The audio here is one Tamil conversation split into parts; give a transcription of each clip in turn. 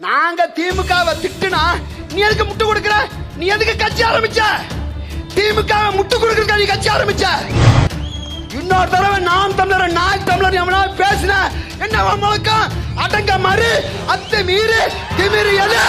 நாங்க திமுகவை திட்டுனா நீ எதுக்கு முட்டு கொடுக்கற? நீ எதுக்கு கட்சி ஆரம்பிச்ச? திமுகவை முட்டு கொடுக்கறதுக்கு நீ கட்சி ஆரம்பிச்ச? இன்னொரு தடவை நாம் தமிழர் நாய் தமிழர் எவனா பேசின என்ன முழக்கம்? அடங்க மறு அத்து மீறு திமிரு எது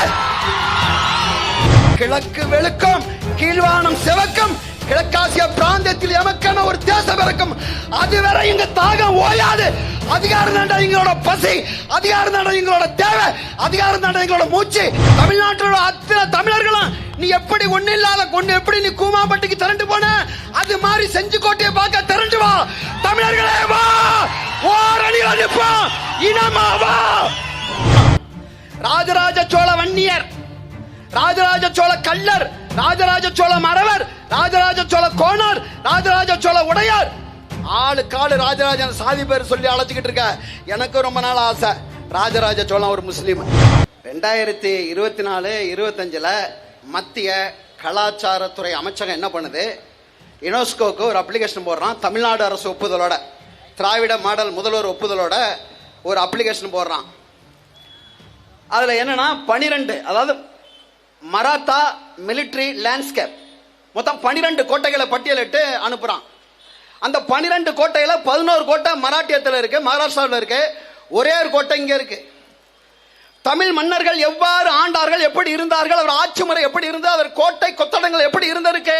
கிழக்கு வெளுக்கம் கீழ்வானம் செவக்கம் கிழக்காசிய பிராந்தியத்தில் எமக்கான ஒரு தேசம் இருக்கும் அதுவரை எங்க தாகம் ஓயாது. அதிகாரம் தாண்டா எங்களோட பசி. அதிகாரம் தாண்டா எங்களோட தேவை. அதிகாரம் தாண்டா எங்களோட மூச்சு. தமிழ்நாட்டோட அத்தனை தமிழர்களும் நீ எப்படி ஒண்ணு இல்லாத கொண்டு எப்படி நீ கூமாப்பட்டிக்கு திரண்டு போன? அது மாதிரி செஞ்சு கோட்டையை பார்க்க திரண்டு வா. தமிழர்களே வா. ஓரணி அனுப்போம் இனமா வா. ராஜராஜ சோழ வன்னியர். ராஜராஜ சோழ கல்லர் ராஜராஜ சோழ மறவர். ராஜராஜ சோழ கோணர் ராஜராஜ சோழ உடையார். ஆளு காலு ராஜராஜன் சாதி பேர் சொல்லி அழைச்சிக்கிட்டு இருக்க. எனக்கு ரொம்ப நாள் ஆசை. ராஜராஜ சோழன் ஒரு முஸ்லீம். ரெண்டாயிரத்தி இருபத்தி நாலு இருபத்தஞ்சில் மத்திய கலாச்சாரத்துறை அமைச்சகம் என்ன பண்ணுது? யுனெஸ்கோக்கு ஒரு அப்ளிகேஷன் போடுறான். தமிழ்நாடு அரசு ஒப்புதலோட. திராவிட மாடல் முதல்வர் ஒப்புதலோட ஒரு அப்ளிகேஷன் போடுறான். அதில் என்னன்னா பனிரெண்டு அதாவது மராத்தா மிலிட்ரி லேண்ட்ஸ்கேப் மொத்தம் பனிரெண்டு கோட்டைகளை பட்டியலிட்டு அனுப்புறான். அந்த பனிரெண்டு கோட்டையில பதினோரு கோட்டை மராட்டியத்தில் இருக்கு மகாராஷ்டிராவில் இருக்கு. ஒரே ஒரு கோட்டை இங்க இருக்கு. தமிழ் மன்னர்கள் எவ்வாறு ஆண்டார்கள் எப்படி இருந்தார்கள் அவர் ஆட்சி முறை எப்படி இருந்தது அவர் கோட்டை கொத்தடங்கள் எப்படி இருந்திருக்கு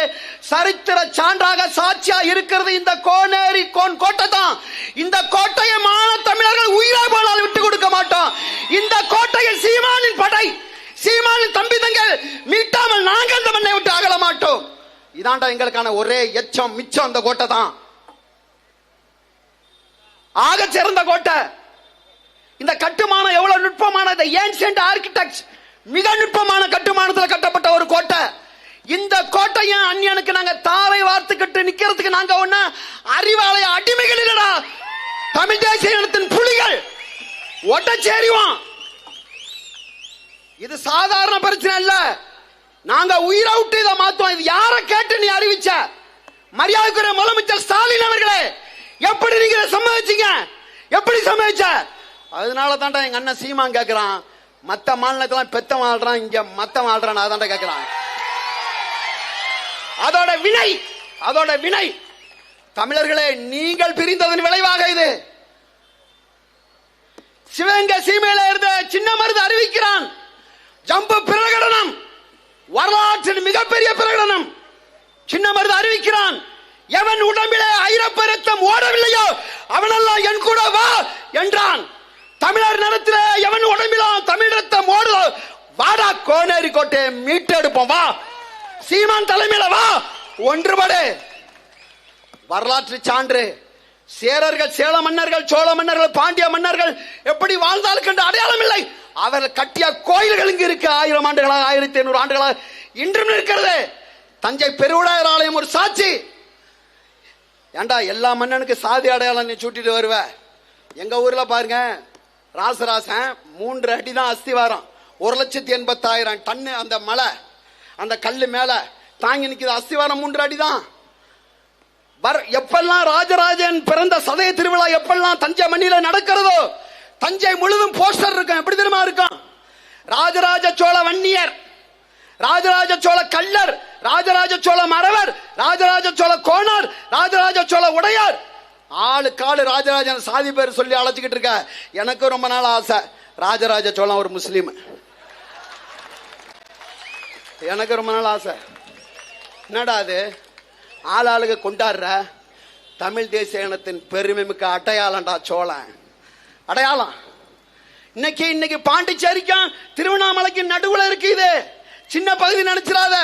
சரித்திர சான்றாக சாட்சியா இருக்கிறது இந்த கோனேரி கோன் கோட்டை தான். இந்த கோட்டை மான தமிழர்கள் உயிரை போனால் விட்டு கொடுக்க மாட்டோம் இந்த கோட்டையில் சீமானின் படை சீமானின் தம்பி தங்கள் மீட்டாமல் நாங்கள் இந்த மண்ணை விட்டு அகல மாட்டோம் இதாண்டா எங்களுக்கான ஒரே எச்சம் மிச்சம் அந்த கோட்டை தான். ஆக சிறந்த கோட்டை. இந்த கட்டுமானம் எவ்வளவு நுட்பமான ஏன்சியன்ட் ஆர்கிடெக்ட் மிக நுட்பமான கட்டுமானத்தில் கட்டப்பட்ட ஒரு கோட்டை. இந்த கோட்டையும் அந்நியனுக்கு நாங்க தாரை வார்த்துக்கிட்டு நிக்கிறதுக்கு நாங்க ஒண்ணு அறிவாலய அடிமைகள் இல்லடா. தமிழ் தேசிய இனத்தின் புலிகள். ஒட்டச்சேரிவான் இது சாதாரண பிரச்சனை இல்ல. நாங்க உயிரை விட்டு இதை மாத்தோம் இது யார கேட்டு நீ அறிவிச்ச? மரியாதைக்குரிய முதலமைச்சர் ஸ்டாலின் அவர்களே எப்படி நீங்க இதை சம்மதிச்சீங்க? எப்படி சம்மதிச்ச? அதனால தாண்டா எங்க அண்ணன் சீமான் கேட்கிறான் மத்த மாநிலத்தெல்லாம் பெத்த வாழ்றான் இங்க மத்த வாழ்றான் அதான்டா கேக்குறான். அதோட வினை அதோட வினை. தமிழர்களே நீங்கள் பிரிந்ததன் விளைவாக இது. சிவகங்கை சீமையில இருந்த மருது எவன் உடம்பிலே ஐரப்ப ரத்தம் ஓடவில்லையோ அவனெல்லாம் என் கூட வா என்றான். தமிழர் நிலத்திலே எவன் உடம்பிலும் தமிழ் ரத்தம் ஓடுதோ வாடா கோனேரி கோட்டையை மீட்டெடுப்போம் வா. சீமான் தலைமையில வா ஒன்றுபடு. வரலாற்று சான்று. சேரர்கள் சேல மன்னர்கள் சோழ மன்னர்கள் பாண்டிய மன்னர்கள் எப்படி வாழ்ந்தாலும் கண்டு அடையாளம் இல்லை. அவர்கள் கட்டிய கோயில்கள் இங்கு இருக்கு. ஆயிரம் ஆண்டுகளாக ஆயிரத்தி ஐநூறு ஆண்டுகளாக இன்றும் இருக்கிறது. தஞ்சை பெருவுடையார் ஆலயம் ஒரு சாட்சி. ஏண்டா எல்லா மன்னனுக்கு சாதி அடையாளம் நீ சூட்டிட்டு வருவ? எங்க ஊர்ல பாருங்க ராசராசன் மூன்று அடி தான் அஸ்திவாரம். ஒரு லட்சத்தி எண்பத்தாயிரம் டன்னு அந்த மலை அந்த கல்லு மேல தாங்கி நிற்கிது அஸ்திவாரம் மூன்று அடி தான் வர் எப்பெல்லாம் ராஜராஜன் பிறந்த சதய திருவிழா எப்பெல்லாம் தஞ்சை மண்ணில நடக்கிறதோ தஞ்சை முழுதும் போஸ்டர் இருக்கும். எப்படி தெரியுமா இருக்கும்? ராஜராஜ சோழ வன்னியர் ராஜராஜ சோழ கல்லர் ராஜராஜ சோழ மறவர் ராஜராஜ சோழ கோனார் ராஜராஜ சோழ உடையார். ஆளு காலு ராஜராஜன் சாதி பேர் சொல்லி அழைச்சிக்கிட்டு இருக்க. எனக்கு ரொம்ப நாள் ஆசை. ராஜராஜ சோழன் ஒரு முஸ்லீம். எனக்கு ரொம்ப நாள் ஆசை. என்னடா அது? ஆளாளுக கொண்டாடுற தமிழ் தேசிய இனத்தின் பெருமை மிக்க அடையாளம்டா சோழன். அடையாளம். இன்னைக்கு இன்னைக்கு பாண்டிச்சேரிக்கும் திருவண்ணாமலைக்கு நடுவுல இருக்கு இது சின்ன பகுதி நினைச்சிடாத.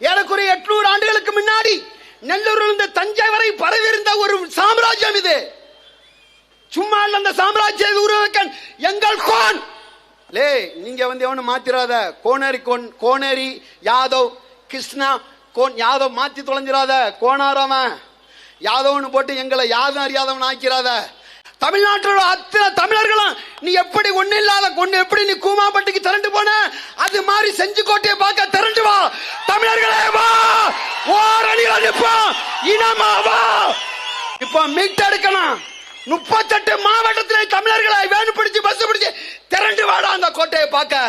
ஏறக்குறைய எட்நூறு ஆண்டுகளுக்கு முன்னாடி நெல்லூர்ல இருந்து தஞ்சை வரை பரவியிருந்த ஒரு சாம்ராஜ்யம் இது. சும்மா இல்ல அந்த சாம்ராஜ்ய உருவாக்க எங்கள் கோன். லே நீங்க வந்து எவனு மாத்திராத. கோனரி கோன் கோனரி யாதவ் கிருஷ்ணா கோன் யாதவ் மாத்தி தொலைஞ்சிராத. கோனாரவன் யாதவனு போட்டு எங்களை யாதும் அறியாதவன் ஆக்கிறாத தமிழ்நாட்டில் அத்தனை தமிழர்களும் நீ எப்படி ஒண்ணு இல்லாத கொண்டு எப்படி நீ கூமாப்பட்டிக்கு திரண்டு போன? அது மாதிரி செஞ்சு கோட்டையை பார்க்க திரண்டு வா. தமிழர்களே வா. ஓரணியில் அனுப்போம் இனமா வா. இப்போ மீட்டெடுக்கணும் முப்பத்தெட்டு மாவட்டத்திலே தமிழர்களை வேணு பிடிச்சு பஸ் பிடிச்சு திரண்டு வாடா அந்த கோட்டையை பார்க்க.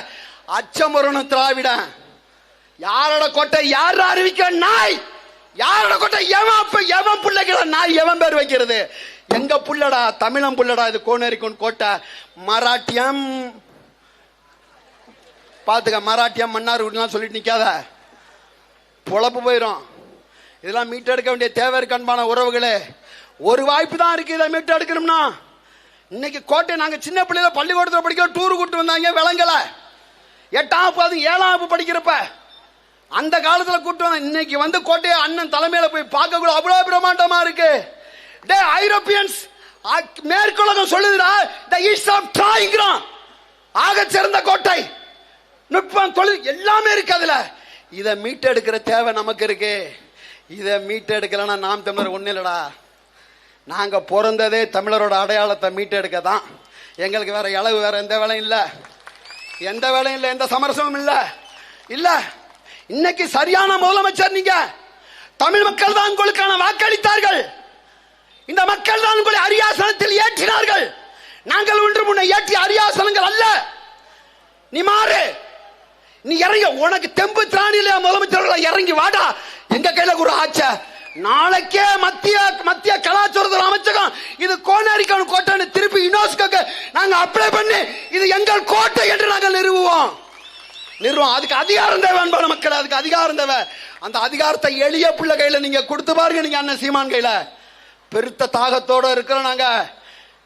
அச்சமுறணும் திராவிடன் யாரோட கோட்டை யார் அறிவிக்க நாய்? யாரோட கோட்டை எவன் அப்ப எவன் பிள்ளைகள நாய் எவன் பேர் வைக்கிறது? எங்க புள்ளடா? தமிழம் புள்ளடா? இது கோனேரிக்கோன் கோட்டை. மராட்டியம். பாத்துக்க மராட்டியம் மன்னார் வீடுலாம் சொல்லிட்டு நிக்காத. பொழப்பு போயிடும் இதெல்லாம் மீட்டெடுக்க வேண்டிய தேவை இருக்கான்பான உறவுகளே. ஒரு வாய்ப்பு தான் இருக்கு இதை மீட்டு எடுக்கணும்னா. இன்னைக்கு கோட்டை நாங்க சின்ன பிள்ளையில பள்ளிக்கூடத்தில் படிக்க டூர் கூட்டு வந்தாங்க விளங்கல. எட்டாம் வகுப்பு ஏழாம் வகுப்பு படிக்கிறப்ப அந்த காலத்துல கூட்டு வந்த இன்னைக்கு வந்து கோட்டையை அண்ணன் தலைமையில போய் பார்க்க கூட அவ்வளவு பிரமாண்டமா இருக்கு. டே ஐரோப்பியன்ஸ் மேற்குலகம் சொல்லுதுடா த ஈஸ்ட் ஆஃப் ட்ராயிங்கிறான் ஆக சிறந்த கோட்டை. நுட்பம் தொழில் எல்லாமே இருக்கு அதுல. இதை மீட்டெடுக்கிற தேவை நமக்கு இருக்கு. இதை மீட்டெடுக்கலன்னா நாம் தமிழர் ஒண்ணு இல்லடா. நாங்க பிறந்ததே தமிழரோட அடையாளத்தை மீட்டெடுக்க தான். எங்களுக்கு வேற இளவு வேற எந்த வேலையும் இல்ல. எந்த வேலையும் இல்ல எந்த சமரசமும் இல்ல. இல்ல. இன்னைக்கு சரியான முதலமைச்சர் நீங்க. தமிழ் மக்கள் தான் உங்களுக்கான வாக்களித்தார்கள். இந்த மக்கள் தான் உங்களை அரியாசனத்தில் ஏற்றினார்கள். நாங்கள் ஒன்று முன்ன ஏற்றிய அரியாசனங்கள் அல்ல. நீ மாறு. நீ இறங்க உனக்கு தெம்பு திராணியில முதலமைச்சர்களை இறங்கி வாடா. எங்க கையில ஒரு ஆச்ச? நாளைக்கே மத்திய மத்திய கலாச்சாரத்துறை அமைச்சகம் இது கோனாரிக்கான கோட்டைன்னு திருப்பி யுனெஸ்கோக்கு நாங்க அப்ளை பண்ணி இது எங்கள் கோட்டை என்று நாங்கள் நிறுவுவோம். நிறுவோம். அதுக்கு அதிகாரம் தேவை அன்பான மக்கள் அதுக்கு அதிகாரம் தேவை. அந்த அதிகாரத்தை எளிய பிள்ளை கையில நீங்க கொடுத்து பாருங்க நீங்க அண்ணன் சீமான் கையில. பெருத்த தாகத்தோட இருக்கிறோம் நாங்க.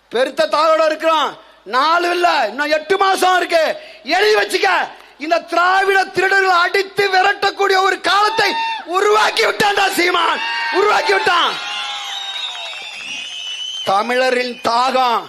பெருத்த தாகத்தோட இருக்கிறோம். நாலு இல்ல இன்னும் எட்டு மாசம் இருக்கு. எழுதி வச்சுக்க. இந்த திராவிட திருடர்கள் அடித்து விரட்டக்கூடிய ஒரு காலத்தை உருவாக்கி விட்டான்டா சீமான். உருவாக்கி விட்டான். தமிழரின் தாகம்.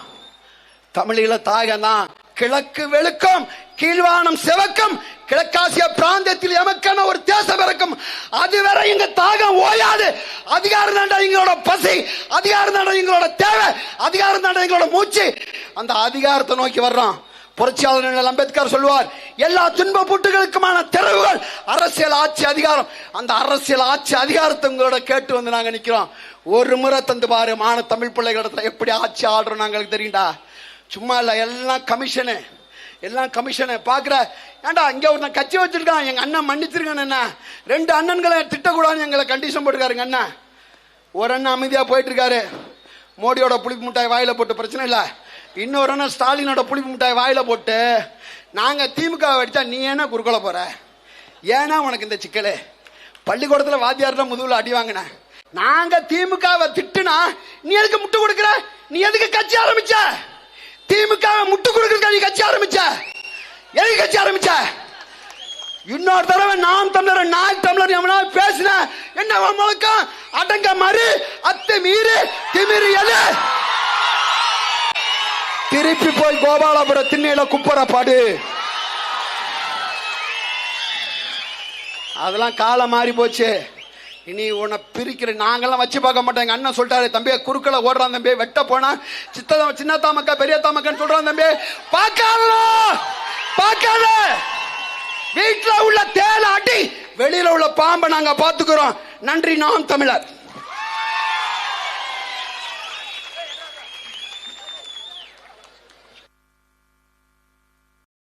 தமிழீழ தாகம் தான் கிழக்கு வெளுக்கம் கீழ்வானம் சிவக்கம் கிழக்காசிய பிராந்தியத்தில் எமக்கான ஒரு தேசம் இருக்கும் அதுவரை எங்க தாகம் ஓயாது. அதிகாரம் தாண்டா எங்களோட பசி அதிகாரம் தாண்டா எங்களோட தேவை அதிகாரம் தாண்டா எங்களோட மூச்சு. அந்த அதிகாரத்தை நோக்கி வர்றோம் புரட்சியாளர் அம்பேத்கர் சொல்லுவார் எல்லா துன்ப புட்டுகளுக்குமான தெருவுகள் அரசியல் ஆட்சி அதிகாரம். அந்த அரசியல் ஆட்சி அதிகாரத்தை உங்களோட கேட்டு வந்து நாங்க நிக்கிறோம். ஒரு முறை தந்து பாரு மான தமிழ் பிள்ளைகளிடத்துல எப்படி ஆட்சி ஆடுறோம் நாங்களுக்கு தெரியும்டா. சும்மா இல்ல எல்லாம் கமிஷனு. எல்லாம் கமிஷனை பார்க்குற. ஏன்டா இங்கே ஒரு கட்சி வச்சிருக்கான் எங்கள் அண்ணன் மன்னிச்சிருக்கான் என்ன ரெண்டு அண்ணன்களை திட்டக்கூடாதுன்னு எங்களை கண்டிஷன் போட்டுருக்காருங்க அண்ணன் ஒரு அண்ணன் அமைதியாக போயிட்டுருக்காரு. மோடியோட புளிப்பு மிட்டாய் வாயில போட்டு பிரச்சனை இல்லை. இன்னொரு அண்ணன் ஸ்டாலினோட புளிப்பு மிட்டாய் வாயில போட்டு நாங்கள் திமுக அடித்தா நீ ஏன்னா குறுக்கொலை போகிற ஏன்னா உனக்கு இந்த சிக்கலு? பள்ளிக்கூடத்தில் வாத்தியார்லாம் முதுகில் அடி வாங்கினேன் நாங்கள் திமுகவை திட்டுனா நீ எதுக்கு முட்டு கொடுக்குற? நீ எதுக்கு கட்சி ஆரம்பிச்ச? திமுக முட்டு கொடுக்கறதுக்கு கட்சி ஆரம்பிச்ச? எதுக்கு கட்சி ஆரம்பிச்ச? இன்னொரு தடவை நாம் தமிழர் நாய் தமிழர் எவனால் பேசின? என்ன முழக்கம் அடங்க மறு அத்தை மீறு திமிரு எது திருப்பி போய் கோபாலபுரம் திண்ணையில குப்புற பாடு. அதெல்லாம் காலம் மாறி போச்சு. இனி உன்னை பிரிக்கிற நாங்கெல்லாம் வச்சு பார்க்க மாட்டோம். எங்க அண்ணன் சொல்லிட்டாரு தம்பி குறுக்கல ஓடுறான் தம்பி வெட்ட போனா சித்த சின்ன தாமக்கா பெரிய தாமக்கன்னு சொல்றான் தம்பி. பார்க்காத பார்க்காத. வீட்டுல உள்ள தேல அடி வெளியில உள்ள பாம்பை நாங்க பாத்துக்கிறோம் நன்றி நாம் தமிழர்.